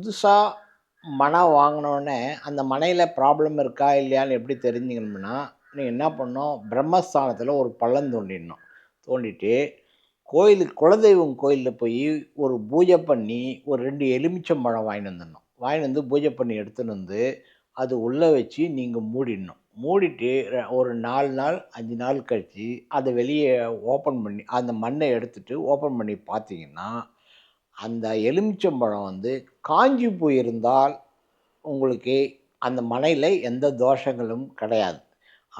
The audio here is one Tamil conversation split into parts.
புதுசாக மனை வாங்கினோடனே அந்த மனையில் ப்ராப்ளம் இருக்கா இல்லையான்னு எப்படி தெரிஞ்சுக்கணும்னா நீங்கள் என்ன பண்ணணும்? பிரம்மஸ்தானத்தில் ஒரு பள்ளம் தோண்டிடணும். தோண்டிட்டு கோயிலுக்கு குலதெய்வம் கோயிலில் போய் ஒரு பூஜை பண்ணி ஒரு ரெண்டு எலுமிச்சம் பழம் வாங்கிட்டு வந்துடணும். வாங்கிட்டு வந்து பூஜை பண்ணி எடுத்துன்னு வந்து அது உள்ளே வச்சு நீங்கள் மூடிடணும். மூடிட்டு ஒரு நாலு நாள் அஞ்சு நாள் கழித்து அதை வெளியே ஓப்பன் பண்ணி அந்த மண்ணை எடுத்துகிட்டு ஓப்பன் பண்ணி பார்த்தீங்கன்னா அந்த எலுமிச்சம்பழம் வந்து காஞ்சி போயிருந்தால் உங்களுக்கு அந்த மனையில் எந்த தோஷங்களும் கிடையாது.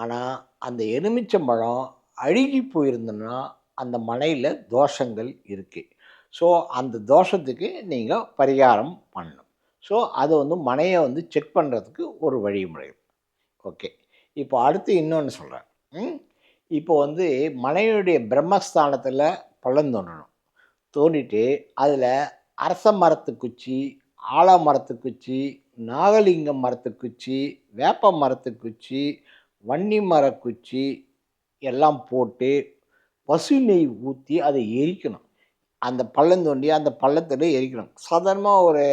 ஆனால் அந்த எலுமிச்சம்பழம் அழுகி போயிருந்ததுன்னா அந்த மனையில் தோஷங்கள் இருக்குது ஸோ அந்த தோஷத்துக்கு நீங்கள் பரிகாரம் பண்ணணும். ஸோ அது வந்து மனையை வந்து செக் பண்ணுறதுக்கு ஒரு வழிமுறை. ஓகே. இப்போ அடுத்து இன்னொன்று சொல்கிறேன் இப்போ வந்து மனையுடைய பிரம்மஸ்தானத்தில் பள்ளம் தோண்டணும் தோண்டிட்டு அதில் அரச மரத்து குச்சி ஆலமரத்து குச்சி நாகலிங்க மரத்து குச்சி வேப்ப மரத்து குச்சி வன்னி மரக் குச்சி எல்லாம் போட்டு பசு நெய் ஊற்றி அதை எரிக்கணும். அந்த பள்ளம் தோண்டி அந்த பள்ளத்தில் எரிக்கணும். சாதாரணமாக ஒரு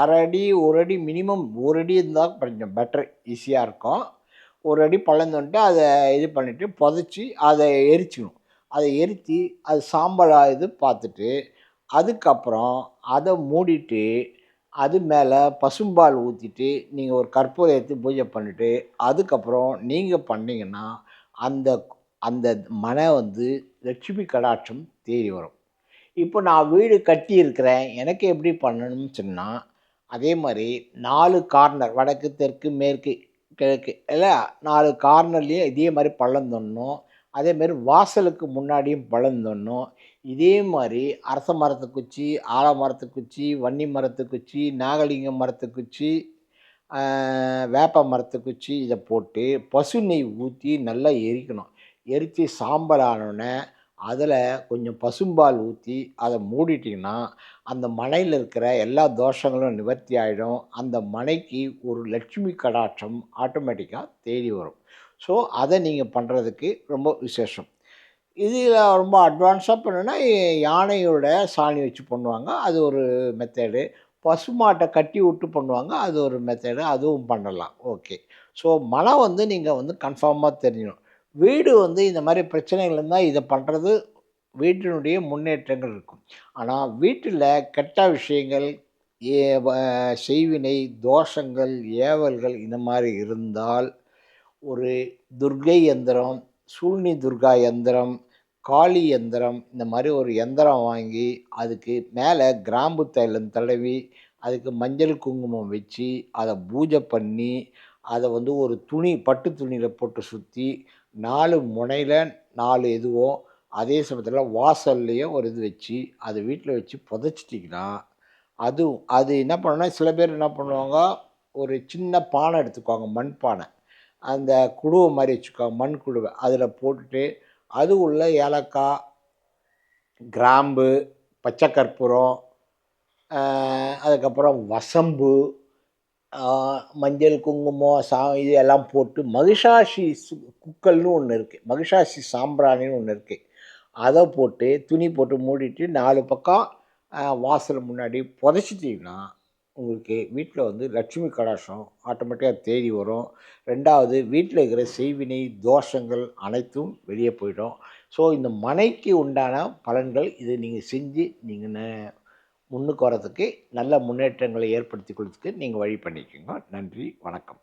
அரை அடி ஒரு அடி மினிமம் ஒரு அடி இருந்தால் கொஞ்சம் பெட்டர் ஈஸியாக இருக்கும். ஒரு அடி பள்ளம் தோண்டி அதை இது பண்ணிவிட்டு புதைச்சி அதை எரிச்சிக்கணும். அதை எரித்து அது சாம்பலாக இது பார்த்துட்டு அதுக்கப்புறம் அதை மூடிட்டு அது மேலே பசும்பால் ஊற்றிட்டு நீங்கள் ஒரு கற்பூரம் பூஜை பண்ணிவிட்டு அதுக்கப்புறம் நீங்கள் பண்ணிங்கன்னா அந்த அந்த மனை வந்து லட்சுமி கடாட்சம் தேடி வரும். இப்போ நான் வீடு கட்டியிருக்கிறேன் எனக்கு எப்படி பண்ணணும்னு சொன்னால் அதே மாதிரி நாலு கார்னர் வடக்கு தெற்கு மேற்கு கிழக்கு இல்லை நாலு கார்னர்லேயும் இதே மாதிரி பள்ளம் தோண்டணும். அதே மாதிரி வாசலுக்கு முன்னாடியும் பள்ளம் இதே மாதிரி அரச மரத்து குச்சி ஆலமரத்து குச்சி வன்னி மரத்து குச்சி நாகலிங்க மரத்து குச்சி வேப்ப மரத்து குச்சி இதை போட்டு பசு நெய் ஊற்றி நல்லா எரிக்கணும். எரித்து சாம்பல் ஆனோடனே அதில் கொஞ்சம் பசும்பால் ஊற்றி அதை மூடிட்டிங்கன்னா அந்த மனையில் இருக்கிற எல்லா தோஷங்களும் நிவர்த்தி ஆகிடும் அந்த மனைக்கு ஒரு லட்சுமி கடாட்சம் ஆட்டோமேட்டிக்காக தேடி வரும். ஸோ அதை நீங்கள் பண்ணுறதுக்கு ரொம்ப விசேஷம். இதில் ரொம்ப அட்வான்ஸாக பண்ணுன்னா யானையோட சாணி வச்சு பண்ணுவாங்க. அது ஒரு மெத்தேடு பசுமாட்டை கட்டி விட்டு பண்ணுவாங்க. அது ஒரு மெத்தேடு அதுவும் பண்ணலாம். ஓகே. ஸோ மனம் வந்து நீங்கள் வந்து கன்ஃபார்மாக தெரிஞ்சிடும் வீடு வந்து இந்த மாதிரி பிரச்சனைகள் இருந்தால் இதை பண்ணுறது வீட்டினுடைய முன்னேற்றங்கள் இருக்கும். ஆனால் வீட்டில் கெட்ட விஷயங்கள் ஏ செய்வினை தோஷங்கள் ஏவல்கள் இந்த மாதிரி இருந்தால் ஒரு துர்கை யந்திரம் சூழ்னி துர்கா யந்திரம் காளி யந்திரம் இந்த மாதிரி ஒரு எந்திரம் வாங்கி அதுக்கு மேலே கிராம்பு தைலம் தடவி அதுக்கு மஞ்சள் குங்குமம் வச்சு அதை பூஜை பண்ணி அதை வந்து ஒரு துணி பட்டு துணியில் போட்டு சுற்றி நாலு முனையில் நாலு இதுவும் அதே சமயத்தில் வாசல்லையும் ஒரு இது வச்சு அதை வீட்டில் வச்சு புதைச்சிட்டிங்கன்னா அது அது என்ன பண்ணணும்னா சில பேர் என்ன பண்ணுவாங்க ஒரு சின்ன பானை எடுத்துக்குவாங்க மண் பானை அந்த குடுவை மாதிரி வச்சுக்கோ மண் குழுவை அதில் போட்டுட்டு அது உள்ள ஏலக்காய் கிராம்பு பச்சை கற்பூரம் அதுக்கப்புறம் வசம்பு மஞ்சள் குங்குமம் சா இது எல்லாம் போட்டு மகிஷாசி சு- குக்கல்னு ஒன்று இருக்குது மகிஷாசி சாம்பிராணின்னு ஒன்று இருக்குது அதை போட்டு துணி போட்டு மூடிட்டு நாலு பக்கம் வாசல் முன்னாடி புதைச்சிட்டிங்கன்னா உங்களுக்கு வீட்டில் வந்து லட்சுமி கடாசம் ஆட்டோமேட்டிக்காக தேடி வரும். ரெண்டாவது வீட்டில் இருக்கிற செய்வினை தோஷங்கள் அனைத்தும் வெளியே போயிடும். ஸோ இந்த மனைக்கு உண்டான பலன்கள் இதை நீங்கள் செஞ்சு நீங்கள் முன்னுக்கு வரதுக்கு நல்ல முன்னேற்றங்களை ஏற்படுத்தி கொடுத்துக்கு நீங்கள் வழி பண்ணிக்கோங்க. நன்றி வணக்கம்.